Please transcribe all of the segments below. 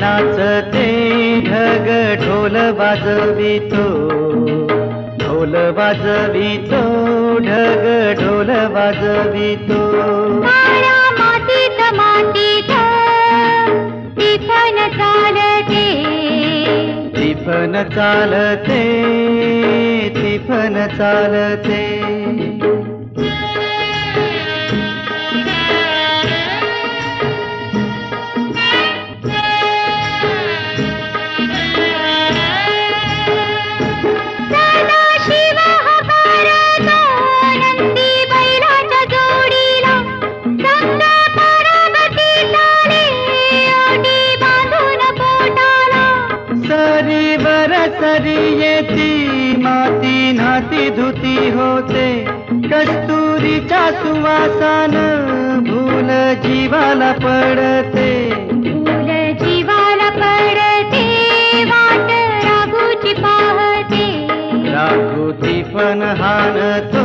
नाचते ढग ढोल वाजवितो. ढोल वाजवितो ढग ढोल वाजवितो. मातीत मातीत टिफन चालते. चालते तिफन चालते. सरीवर सरी येती माती नाती धुती होते। कस्तुरीच्या सुवासान भूल जीवाला पडते। फुल जीवाला पडते वाट राघूची पाहते। राखू तिफन हानतो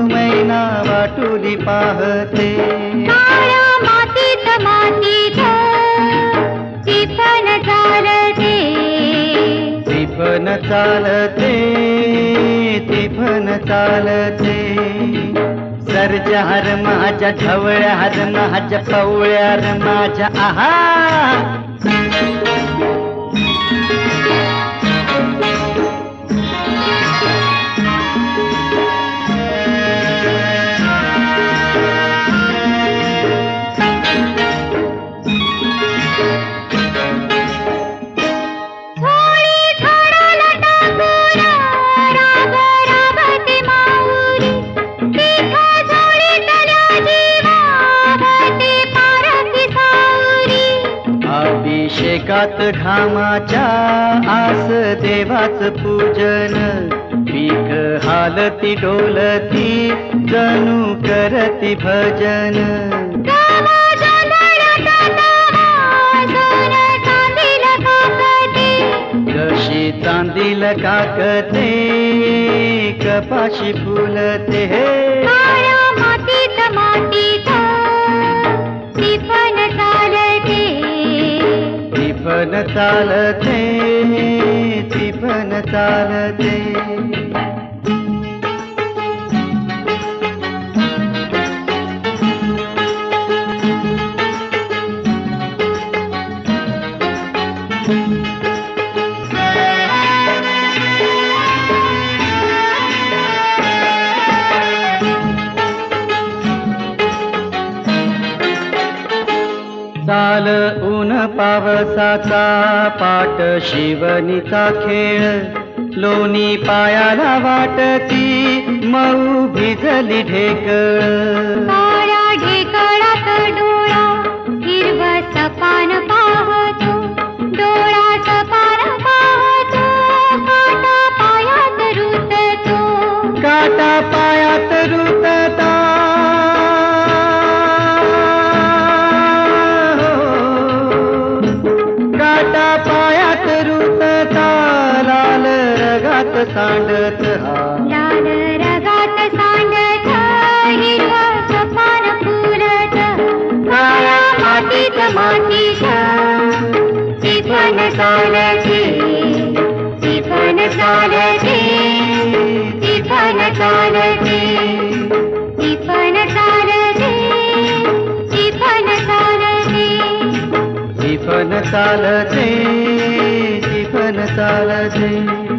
मैना वाटुली पाहते चालते ती पण चालते. सरच्या हर माझ्या ढवळ्या हर माझ्या पवळ्या हर माझ्या आहा अभिषेकात घामाच्या आस देवाच पूजन. पीक हालती डोलती जणू करती भजन. कशी चांदील काकते. कपाशी फुलते. काळ्या तिफन चालते तिफन चालते. काल ऊन पावसाचा पाट शिवनीचा खेळ. लोणी पायाला वाटती मऊ भिजली ढेकळ. सांडत हा. लाल रगात सांडत हिरव सपान फुलत. काळ्या मातीत मातीत टिफन चालते टिफन चालते टिफन चालते. टिफन चालते टिफन चालते. टिफन चालते.